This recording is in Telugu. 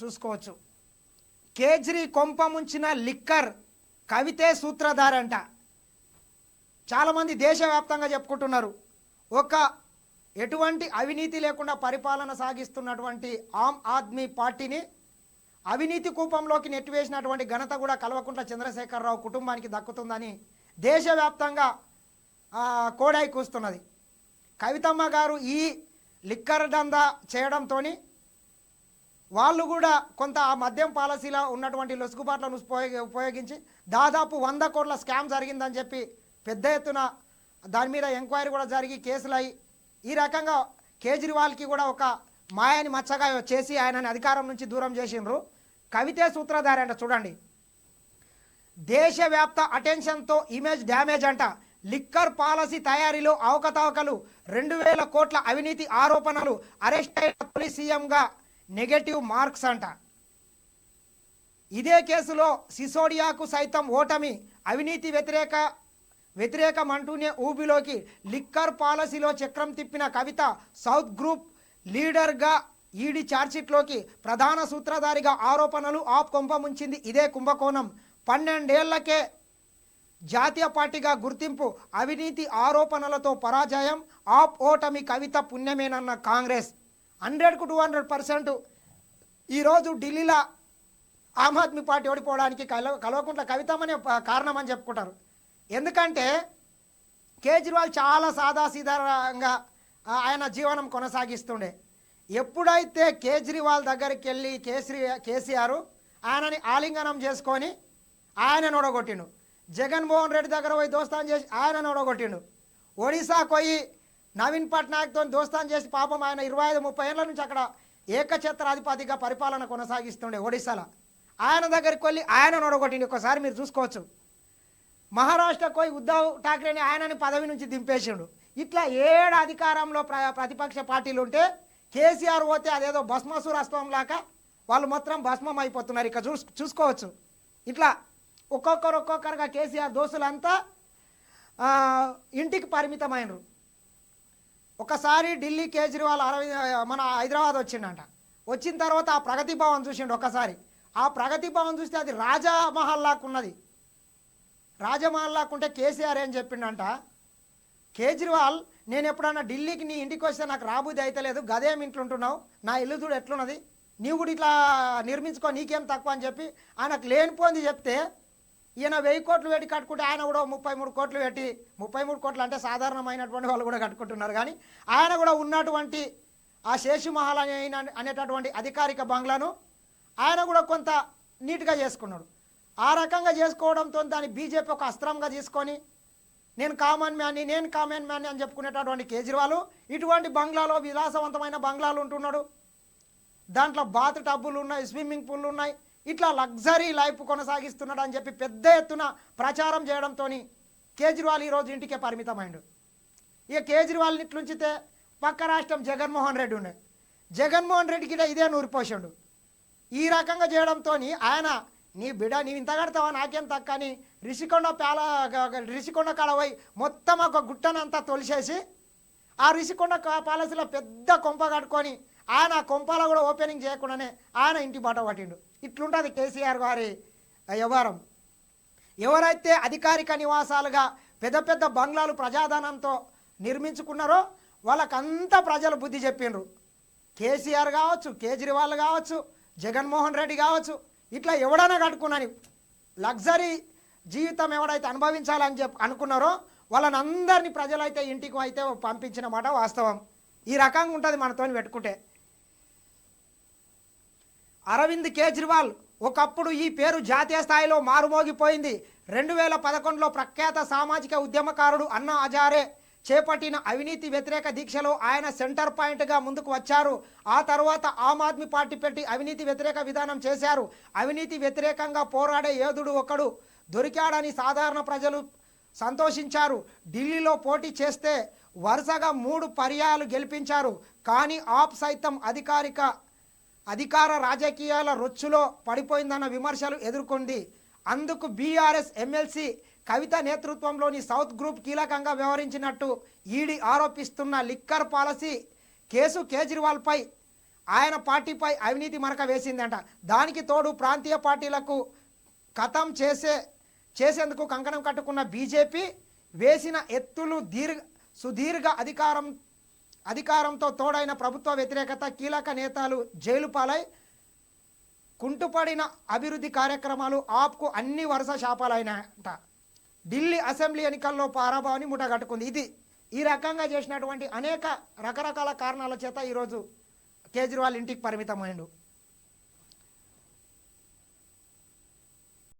చూసుకోవచ్చు. కేజ్రీ కొంప ముంచిన లిక్కర్ కవితే సూత్రధారంట. చాలామంది దేశవ్యాప్తంగా చెప్పుకుంటున్నారు. ఒక ఎటువంటి అవినీతి లేకుండా పరిపాలన సాగిస్తున్నటువంటి ఆమ్ ఆద్మీ పార్టీని అవినీతి కూపంలోకి నెట్టివేసినటువంటి ఘనత కూడా కల్వకుంట్ల చంద్రశేఖరరావు కుటుంబానికి దక్కుతుందని దేశవ్యాప్తంగా కోడాయి కోడై కూస్తున్నది. కవితమ్మ గారు ఈ లిక్కర్ దందా చేయడంతో వాళ్ళు కూడా కొంత ఆ మద్యం పాలసీలో ఉన్నటువంటి లొసుగుబాట్లను ఉపయోగి ఉపయోగించి దాదాపు వంద కోట్ల స్కామ్ జరిగిందని చెప్పి పెద్ద ఎత్తున దాని మీద ఎంక్వైరీ కూడా జరిగి కేసులు అయి ఈ రకంగా కేజ్రీవాల్కి కూడా ఒక మాయని మచ్చగా చేసి ఆయనని అధికారం నుంచి దూరం చేసిండ్రు. కవితే సూత్రధారి అంట చూడండి. దేశవ్యాప్త అటెన్షన్తో ఇమేజ్ డ్యామేజ్ అంట. లిక్కర్ పాలసీ తయారీలో అవకతవకలు రెండు వేల కోట్ల అవినీతి ఆరోపణలు అరెస్ట్ అయిన తొలి సీఎంగా నెగటివ్ మార్క్స్ అంట. ఇదే కేసులో సిసోడియాకు సైతం ఓటమి అవినీతి వ్యతిరేక వ్యతిరేకం అంటూనే ఊబిలోకి లిక్కర్ పాలసీలో చక్రం తిప్పిన కవిత సౌత్ గ్రూప్ లీడర్గా ఈడీ ఛార్జ్షీట్లోకి ప్రధాన సూత్రధారిగా ఆరోపణలు ఆప్ కొంప ముంచింది ఇదే కుంభకోణం. పన్నెండేళ్ళకే జాతీయ పార్టీగా గుర్తింపు అవినీతి ఆరోపణలతో పరాజయం ఆప్ ఓటమి కవిత పుణ్యమేనన్న కాంగ్రెస్. హండ్రెడ్కు టూ హండ్రెడ్ పర్సెంట్. ఈరోజు ఢిల్లీలో ఆమ్ ఆద్మీ పార్టీ ఓడిపోవడానికి కలవ కల్వకుంట్ల కవితమనే ప- కారణం అని చెప్పుకుంటారు. ఎందుకంటే కేజ్రీవాల్ చాలా సాదాసీదారంగా ఆయన జీవనం కొనసాగిస్తుండే. ఎప్పుడైతే కేజ్రీవాల్ దగ్గరికి వెళ్ళి కేసరి కేసీఆర్ ఆయనని ఆలింగనం చేసుకొని ఆయన నొడగొట్టిండు జగన్మోహన్ రెడ్డి దగ్గర పోయి దోస్తాన్ చేసి ఆయన నొడగొట్టిండు ఒడిశా పోయి నవీన్ పట్నాయక్తో దోస్తాన్ చేసి పాపం ఆయన ఇరవై ఐదు ముప్పై ఏళ్ళ నుంచి అక్కడ ఏకఛత్రాధిపతిగా పరిపాలన కొనసాగిస్తుండే ఒడిశాలో. ఆయన దగ్గరికి వెళ్ళి ఆయన నొడగొట్టింది ఒకసారి మీరు చూసుకోవచ్చు. మహారాష్ట్రకు పోయి ఉద్ధవ్ ఠాక్రేని ఆయనని పదవి నుంచి దింపేసిండు. ఇట్లా ఏడు అధికారంలో ప్ర ప్రతిపక్ష పార్టీలు ఉంటే కేసీఆర్ పోతే అదేదో భస్మసురస్వం లాగా వాళ్ళు మొత్తం భస్మం అయిపోతున్నారు ఇక చూసు చూసుకోవచ్చు. ఇట్లా ఒక్కొక్కరు ఒక్కొక్కరుగా కేసీఆర్ దోస్తులంతా ఇంటికి పరిమితమైనరు. ఒకసారి ఢిల్లీ కేజ్రీవాల్ అరవింద్ మన హైదరాబాద్ వచ్చిండంట. వచ్చిన తర్వాత ఆ ప్రగతి భవన్ చూసిండు ఒకసారి. ఆ ప్రగతి భవన్ చూస్తే అది రాజమహల్లాకు ఉన్నది. రాజమహల్ లాక్కుంటే కేసీఆర్ ఏం చెప్పిండంట? కేజ్రీవాల్ నేను ఎప్పుడన్నా ఢిల్లీకి నీ ఇంటికి వస్తే నాకు రాబుద్ది అయితే లేదు గదేం ఇంట్లో ఉంటున్నావు? నా ఇల్లు చూడు ఎట్లున్నది? నీవు కూడా ఇట్లా నిర్మించుకో నీకేం తక్కువ అని చెప్పి ఆయనకు లేనిపోయింది చెప్తే ఈయన వెయ్యి కోట్లు పెట్టి కట్టుకుంటే ఆయన కూడా ముప్పై మూడు కోట్లు పెట్టి ముప్పై మూడు కోట్లు అంటే సాధారణమైనటువంటి వాళ్ళు కూడా కట్టుకుంటున్నారు. కానీ ఆయన కూడా ఉన్నటువంటి ఆ శేషుమహల్ అనే అనేటటువంటి అధికారిక బంగ్లాను ఆయన కూడా కొంత నీట్గా చేసుకున్నాడు. ఆ రకంగా చేసుకోవడంతో దాన్ని బీజేపీ ఒక అస్త్రంగా తీసుకొని నేను కామన్ మ్యాన్ని నేను కామన్ మ్యాన్ని అని చెప్పుకునేటటువంటి కేజ్రీవాల్ ఇటువంటి బంగ్లాలో విలాసవంతమైన బంగ్లాలు ఉంటున్నాడు. దాంట్లో బాత్ టబ్బులు ఉన్నాయి స్విమ్మింగ్ పూల్లు ఉన్నాయి ఇట్లా లగ్జరీ లైఫ్ కొనసాగిస్తున్నాడు అని చెప్పి పెద్ద ఎత్తున ప్రచారం చేయడంతో కేజ్రీవాల్ ఈరోజు ఇంటికే పరిమితమైండు. ఇక కేజ్రీవాల్ని ఇట్లుంచితే పక్క రాష్ట్రం జగన్మోహన్ రెడ్డి ఉండే. జగన్మోహన్ రెడ్డికి ఇదే నూరిపోసిండు ఈ రకంగా చేయడంతో ఆయన నీ బిడ నీవు ఇంత కడతావా? నాకేం తక్కువ? అని రిషికొండ పేల రిషికొండ కాడ పోయి మొత్తం ఒక గుట్టనంతా తొలిసేసి ఆ రిషికొండ కా- పాలసీలో పెద్ద కొంప కట్టుకొని ఆయన ఆ కొంపలో కూడా ఓపెనింగ్ చేయకుండానే ఆయన ఇంటి బాట పట్టిండు. ఇట్లుంటుంది కేసీఆర్ గారి వ్యవహారం. ఎవరైతే అధికారిక నివాసాలుగా పెద్ద పెద్ద బంగ్లాలు ప్రజాధనంతో నిర్మించుకున్నారో వాళ్ళకంతా ప్రజలు బుద్ధి చెప్పిండ్రు. కేసీఆర్ కావచ్చు కేజ్రీవాల్ కావచ్చు జగన్మోహన్ రెడ్డి కావచ్చు ఇట్లా ఎవడైనా కట్టుకున్నాను లగ్జరీ జీవితం ఎవడైతే అనుభవించాలని చెప్పి అనుకున్నారో వాళ్ళని అందరినీ ప్రజలైతే ఇంటికి అయితే పంపించిన మాట వాస్తవం. ఈ రకంగా ఉంటుంది మనతో పెట్టుకుంటే. అరవింద్ కేజ్రీవాల్ ఒకప్పుడు ఈ పేరు జాతీయ స్థాయిలో మారుమోగిపోయింది. రెండు వేల పదకొండులో ప్రఖ్యాత సామాజిక ఉద్యమకారుడు అన్నా హజారే చేపట్టిన అవినీతి వ్యతిరేక దీక్షలో ఆయన సెంటర్ పాయింట్గా ముందుకు వచ్చారు. ఆ తర్వాత ఆమ్ ఆద్మీ పార్టీ పెట్టి అవినీతి వ్యతిరేక విధానం చేశారు. అవినీతి వ్యతిరేకంగా పోరాడే యోధుడు ఒకడు దొరికాడని సాధారణ ప్రజలు సంతోషించారు. ఢిల్లీలో పోటీ చేస్తే వరుసగా మూడు పర్యాలు గెలిపించారు. కానీ ఆప్ సైతం అధికారిక అధికార రాజకీయాల రొచ్చులో పడిపోయిందన్న విమర్శలు ఎదుర్కొంది. అందుకు బీఆర్ఎస్ ఎమ్మెల్సీ కవిత నేతృత్వంలోని సౌత్ గ్రూప్ కీలకంగా వ్యవహరించినట్టు ఈడీ ఆరోపిస్తున్న లిక్కర్ పాలసీ కేసు కేజ్రీవాల్పై ఆయన పార్టీపై అవినీతి మరక వేసిందంట. దానికి తోడు ప్రాంతీయ పార్టీలకు కథం చేసే చేసేందుకు కంకణం కట్టుకున్న బీజేపీ వేసిన ఎత్తులు దీర్ఘ సుదీర్ఘ అధికారం అధికారంతో తోడైన ప్రభుత్వ వ్యతిరేకత కీలక నేతలు జైలు పాలై కుంటుపడిన అభివృద్ధి కార్యక్రమాలు ఆప్కు అన్ని వరుస శాపాలైనట. ఢిల్లీ అసెంబ్లీ ఎన్నికల్లో పారాభావాన్ని ముటగట్టుకుంది. ఇది ఈ రకంగా చేసినటువంటి అనేక రకరకాల కారణాల చేత ఈరోజు కేజ్రీవాల్ ఇంటికి పరిమితమైండు.